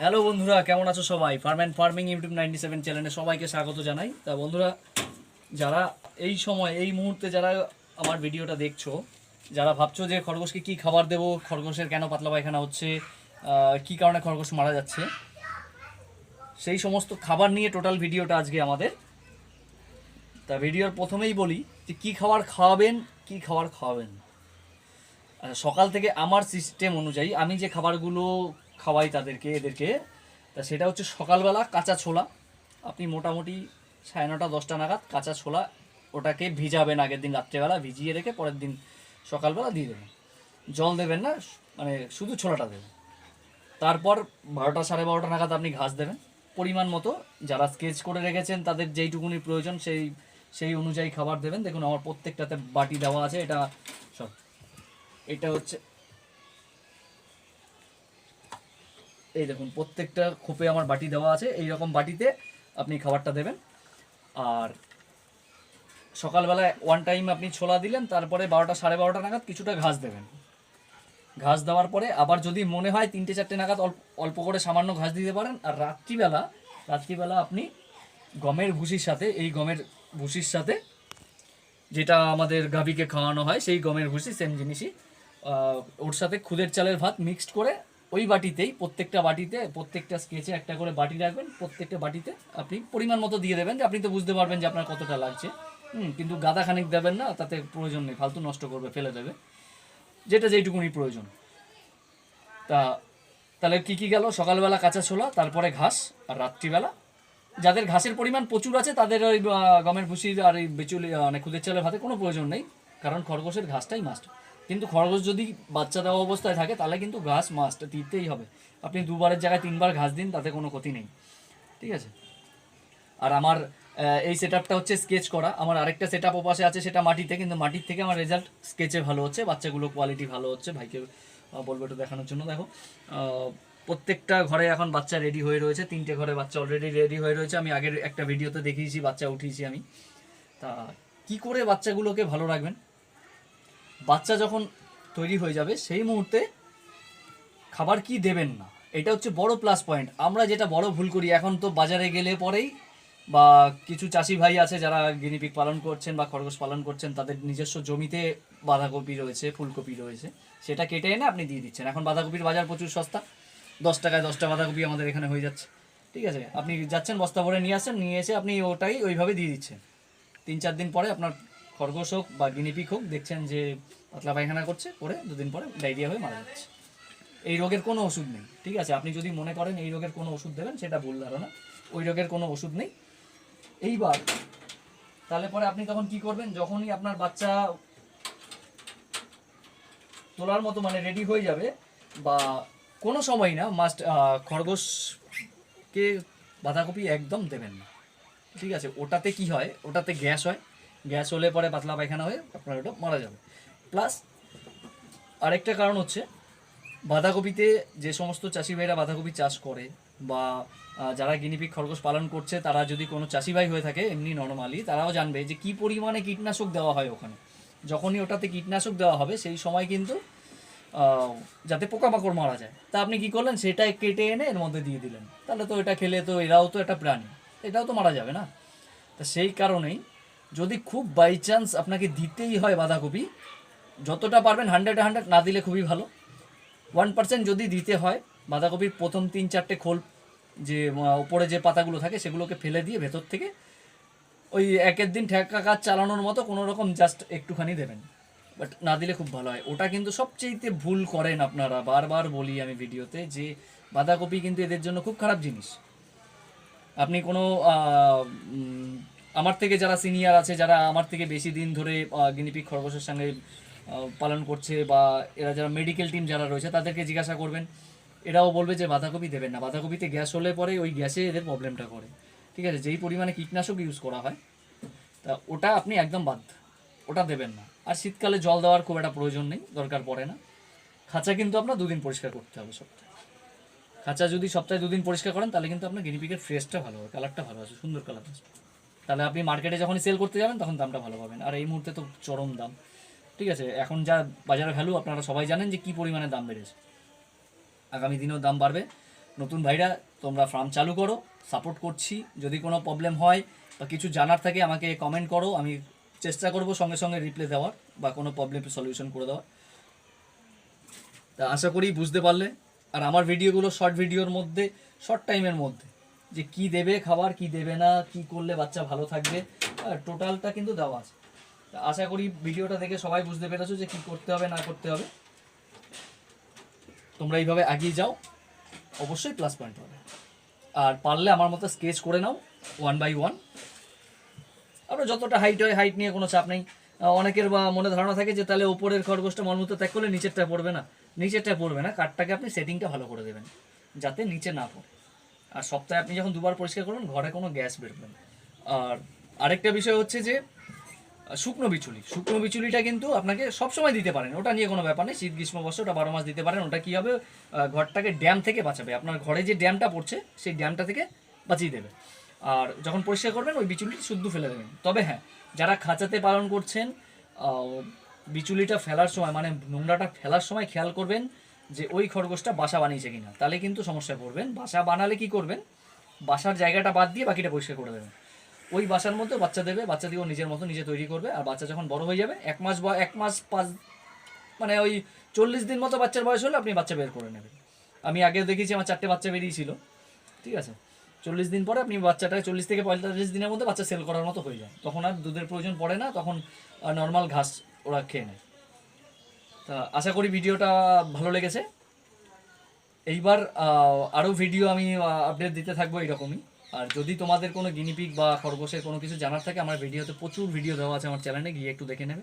Hello বন্ধুরা, কেমন আছো সবাই? Farm and farming YouTube ninety seven চ্যানেলে সবাইকে স্বাগত জানাই। তা বন্ধুরা, যারা এই সময়, এই মুহূর্তে যারা আমার ভিডিওটা দেখছ, যারা ভাবছ যে খরগোশকে কি খাবার দেবো, খরগোশের কেন পাতলা পায়খানা হচ্ছে কি কারণে খরগোশ মারা যাচ্ছে, সেই সমস্ত খাবার নিয়ে টোটাল ভিডিওটা আজকে আমাদের। তা ভিডিওর প্রথমেই বলি যে কী খাবার খাওয়াবেন, কি খাবার খাওয়াবেন। আচ্ছা সকাল থেকে আমার সিস্টেম অনুযায়ী আমি যে খাবারগুলো খাওয়াই তাদেরকে, এদেরকে। তা সেটা হচ্ছে সকালবেলা কাঁচা ছোলা। আপনি মোটামুটি সাড়ে নটা, দশটা নাগাদ কাঁচা ছোলা ওটাকে ভিজাবেন আগের দিন রাত্রেবেলা, ভিজিয়ে রেখে পরের দিন সকালবেলা দিয়ে দেবেন। জল দেবেন না মানে শুধু ছোলাটা দেবেন। তারপর বারোটা সাড়ে বারোটা নাগাদ আপনি ঘাস দেবেন। পরিমাণ মতো যারা স্কেচ করে রেখেছেন, তাদের যেইটুকুনি প্রয়োজন, সেই সেই অনুযায়ী খাবার দেবেন। দেখুন, আমার প্রত্যেকটাতে বাটি দেওয়া আছে, এটা সব। এটা হচ্ছে এই দেখুন, প্রত্যেকটা খোপে আমার বাটি দেওয়া আছে। এই রকম বাটিতে আপনি খাবারটা দেবেন। আর সকালবেলায় ওয়ান টাইম আপনি ছোলা দিলেন, তারপরে বারোটা, সাড়ে বারোটা নাগাদ কিছুটা ঘাস দেবেন। ঘাস দেওয়ার পরে আবার যদি মনে হয় তিনটে, চারটে নাগাদ অল্প অল্প করে সামান্য ঘাস দিতে পারেন। আর রাত্রিবেলা রাত্রিবেলা আপনি গমের ভুসির সাথে, এই গমের ভুসির সাথে যেটা আমাদের গাভীকে খাওয়ানো হয়, সেই গমের ভুসি সেম জিনিসই ওর সাথে খুদের চালের ভাত মিক্সড করে ওই বাটিতেই, প্রত্যেকটা বাটিতে, প্রত্যেকটা স্কেচে একটা করে বাটি রাখবেন, প্রত্যেকটা বাটিতে আপনি পরিমাণ মতো দিয়ে দেবেন যে আপনি তো বুঝতে পারবেন যে আপনার কতটা লাগছে। হুম, কিন্তু গাদা খানিক দেবেন না, তাতে প্রয়োজন নেই, ফালতু নষ্ট করবে, ফেলে দেবে। যেটা যেইটুকুনি প্রয়োজন। তা, তাহলে কী কী গেল? সকালবেলা কাঁচা ছোলা, তারপরে ঘাস আর রাত্রিবেলা। যাদের ঘাসের পরিমাণ প্রচুর আছে, তাদের ওই গমের ভুসির আর এই বেচুলি মানে খুদের চালের ভাতে কোনো প্রয়োজন নেই, কারণ খরগোশের ঘাসটাই মাস্ট কিন্তু খরগোশ যদি বাচ্চা দেওয়া অবস্থায় থাকে, তাহলে কিন্তু ঘাস মাস্ট দিতেই হবে। আপনি দুবারের জায়গায় তিনবার ঘাস দিন, তাতে কোনো ক্ষতি নেই। ঠিক আছে? আর আমার এই সেট আপটা হচ্ছে স্কেচ করা। আমার আরেকটা সেট আপ পাশে আছে সেটা মাটিতে, কিন্তু মাটির থেকে আমার রেজাল্ট স্কেচে ভালো হচ্ছে। বাচ্চাগুলো কোয়ালিটি ভালো হচ্ছে। ভাইকে বলব একটু দেখানোর জন্য। দেখো প্রত্যেকটা ঘরে এখন বাচ্চা রেডি হয়ে রয়েছে। তিনটে ঘরে বাচ্চা অলরেডি রেডি হয়ে রয়েছে। আমি আগের একটা ভিডিওতে দেখিয়েছি, বাচ্চা উঠিয়েছি আমি। তা, কি করে বাচ্চাগুলোকে ভালো রাখবেন? বাচ্চা যখন তৈরি হয়ে যাবে, সেই মুহূর্তে খাবার কি দেবেন না? এটা হচ্ছে বড় প্লাস পয়েন্ট আমরা যেটা বড় ভুল করি, এখন তো বাজারে গেলে পরেই বা কিছু চাষি ভাই আছে যারা গিনিপিক পালন করছেন বা খরগোশ পালন করছেন, তাদের নিজস্ব জমিতে বাঁধাকপি রয়েছে, ফুলকপি রয়েছে, সেটা কেটে এনে আপনি দিয়ে দিচ্ছেন। এখন বাঁধাকপির বাজার প্রচুর সস্তা, দশ টাকায় দশটা বাঁধাকপি আমাদের এখানে হয়ে যাচ্ছে। ঠিক আছে? আপনি যাচ্ছেন, বস্তা ভরে নিয়ে আসছেন, নিয়ে এসে আপনি ওটাই ওইভাবে দিয়ে দিচ্ছেন। তিন চার দিন পরে আপনার খরগোশ হোক বা গিনিপিক হোক, দেখছেন যে পাতলা পায়খানা করছে, করে দুদিন পরে ডায়রিয়া হয়ে মারা যাচ্ছে। এই রোগের কোনো ওষুধ নেই, ঠিক আছে? আপনি যদি মনে করেন এই রোগের কোনো ওষুধ দেবেন, সেটা ভুল ধারণা। ওই রোগের কোনো ওষুধ নেই। এইবার, তাহলে পরে আপনি তখন কি করবেন? যখনই আপনার বাচ্চা তোলার মতো মানে রেডি হয়ে যাবে, বা কোনো সময় না মাস্ট খরগোশকে বাঁধাকপি একদম দেবেন না। ঠিক আছে? ওটাতে কি হয়? ওটাতে গ্যাস হয়। গ্যাস হলে পরে পাতলা পায়খানা হয়ে আপনার ওটা মারা যাবে। প্লাস আরেকটা কারণ হচ্ছে, বাঁধাকপিতে যে সমস্ত চাষি ভাইরা বাঁধাকপি চাষ করে বা যারা গিনিপিক খরগোশ পালন করছে, তারা যদি কোনো চাষি ভাই হয়ে থাকে, এমনি নর্মালি, তারাও জানবে যে কি পরিমাণে কীটনাশক দেওয়া হয় ওখানে। যখনই ওটাতে কীটনাশক দেওয়া হবে, সেই সময় কিন্তু যাতে পোকামাকড় মারা যায়। তা আপনি কি করলেন? সেটা কেটে এনে এর মধ্যে দিয়ে দিলেন। তাহলে তো এটা খেলে তো এরাও তো একটা প্রাণী। এটাও তো মারা যাবে না? তা সেই কারণেই যদি খুব বাই চান্স আপনাকে দিতেই হয় বাঁধাকপি, যতটা পারবেন হান্ড্রেড হান্ড্রেড না দিলে খুবই ভালো। ওয়ান পার্সেন্ট যদি দিতে হয়, বাঁধাকপির প্রথম তিন চারটে খোল, যে উপরে যে পাতাগুলো থাকে, সেগুলোকে ফেলে দিয়ে ভেতর থেকে ওই একের দিন ঠেকা কাজ চালানোর মতো কোনো রকম জাস্ট একটুখানি দেবেন। বাট না দিলে খুব ভালো হয়। ওটা কিন্তু সবচেয়েতে ভুল করেন আপনারা। বারবার বলি আমি ভিডিওতে যে, বাঁধাকপি কিন্তু এদের জন্য খুব খারাপ জিনিস। আপনি কোনো আমার থেকে যারা সিনিয়র আছে, যারা আমার থেকে বেশি দিন ধরে গিনিপিক খরগোশের সঙ্গে পালন করছে বা এরা যারা মেডিকেল টিম যারা রয়েছে, তাদেরকে জিজ্ঞাসা করবেন। এরাও বলবে যে বাঁধাকপি দেবেন না। বাঁধাকপিতে গ্যাস হলে পরে ওই গ্যাসে এদের প্রবলেমটা করে। ঠিক আছে? যেই পরিমাণে কীটনাশক ইউজ করা হয়, তা ওটা আপনি একদম বাদ, ওটা দেবেন না। আর শীতকালে জল দেওয়ার খুব একটা প্রয়োজন নেই, দরকার পড়ে না। খাঁচা কিন্তু আপনার দুদিন পরিষ্কার করতে হবে সপ্তাহে খাঁচা যদি সপ্তাহে দুদিন পরিষ্কার করেন, তাহলে কিন্তু আপনার গিনিপিকের ফ্রেশটা ভালো হবে কালারটা ভালো আছে সুন্দর কালার তাহলে আপনি মার্কেটে যখনই সেল করতে যাবেন, তখন দামটা ভালো পাবেন। আর এই মুহূর্তে তো চরম দাম। ঠিক আছে, এখন যা বাজারে ভ্যালু আপনারা সবাই জানেন যে কি পরিমাণে দাম বেড়েছে। আগামী দিনেও দাম বাড়বে। নতুন ভাইরা, তোমরা ফার্ম চালু করো সাপোর্ট করছি। যদি কোনো প্রবলেম হয় বা কিছু জানার থাকে, আমাকে কমেন্ট করো। আমি চেষ্টা করব সঙ্গে সঙ্গে রিপ্লাই দেওয়ার বা কোনো প্রবলেমের সলিউশন করে দেওয়ার। তা আশা করি বুঝতে পারলে। আর আমার ভিডিওগুলো শর্ট ভিডিওর মধ্যে শর্ট টাইমের মধ্যে। যে কি দেবে, খাবার কি দেবে না, কি করলে বাচ্চা ভালো থাকবে টোটালটা কিন্তু দেওয়া আছে। আশা করি ভিডিওটা দেখে সবাই বুঝতে পেরেছ যে কি করতে হবে, না করতে হবে। তোমরা এইভাবে এগিয়ে যাও, অবশ্যই প্লাস পয়েন্ট হবে। আর পারলে আমার মতো স্কেচ করে নাও ওয়ান বাই ওয়ান আপনার যতটা হাইট হয় হাইট নিয়ে কোনো চাপ নেই। অনেকের বা মনে ধারণা থাকে যে তাহলে ওপরের খরগোশটা মলমূত্র ত্যাগ করলে নিচেরটা পড়বে না। নিচেরটা পড়বে না, কাঠটাকে আপনি সেটিংটা ভালো করে দেবেন, যাতে নিচে না পড়ে। আর সপ্তাহে আপনি যখন দুবার পরিষ্কার করবেন ঘরে কোনো গ্যাস বেরোবে না। আর আরেকটা বিষয় হচ্ছে যে, শুকনো বিচুলি। শুকনো বিচুলিটা কিন্তু আপনাকে সবসময় দিতে পারেন। ওটা নিয়ে কোনো ব্যাপার নেই। শীত, গ্রীষ্ম, বর্ষা, ওটা বারো মাস দিতে পারেন। ওটা কী হবে? ঘরটাকে ড্যাম থেকে বাঁচাবে। আপনার ঘরে যে ড্যামটা পড়ছে, সেই ড্যামটা থেকে বাঁচিয়ে দেবে। আর যখন পরিষ্কার করবেন, ওই বিচুলিটি শুদ্ধ ফেলে দেবেন। তবে হ্যাঁ যারা খাঁচাতে পালন করছেন বিচুলিটা ফেলার সময় মানে নোংরাটা ফেলার সময় খেয়াল করবেন যে ওই খরগোশটা বাসা বানিয়েছে কিনা। তাহলে কিন্তু সমস্যায় পড়বেন। বাসা বানালে কি করবেন? বাসার জায়গাটা বাদ দিয়ে বাকিটা পরিষ্কার করে দেবেন। ওই বাসার মধ্যে বাচ্চা দেবে, বাচ্চা দিয়ে নিজের মতো নিজে তৈরি করবে, আর বাচ্চা যখন বড় হয়ে যাবে, এক মাস বা এক মাস পাঁচ মানে ওই চল্লিশ দিন মতো বাচ্চার বয়স হলে আপনি বাচ্চা বের করে নেবেন। আমি আগে দেখেছি আমার চারটে বাচ্চা বেরিয়েছিল। ঠিক আছে? চল্লিশ দিন পরে আপনি বাচ্চাটা চল্লিশ থেকে পঁয়তাল্লিশ দিনের মধ্যে বাচ্চা সেল করার মতো হয়ে যায়। তখন আর দুধের প্রয়োজন পড়ে না, তখন নর্মাল ঘাস ওরা খেয়ে নেয়। তা আশা করি ভিডিওটা ভালো লেগেছে। এইবার আরও ভিডিও আমি আপডেট দিতে থাকব এইরকমই। আর যদি তোমাদের কোনো গিনিপিক বা খরগোশের কোনো কিছু জানার থাকে, আমার ভিডিওতে প্রচুর ভিডিও দেওয়া আছে আমার চ্যানেলে গিয়ে একটু দেখে নেবে।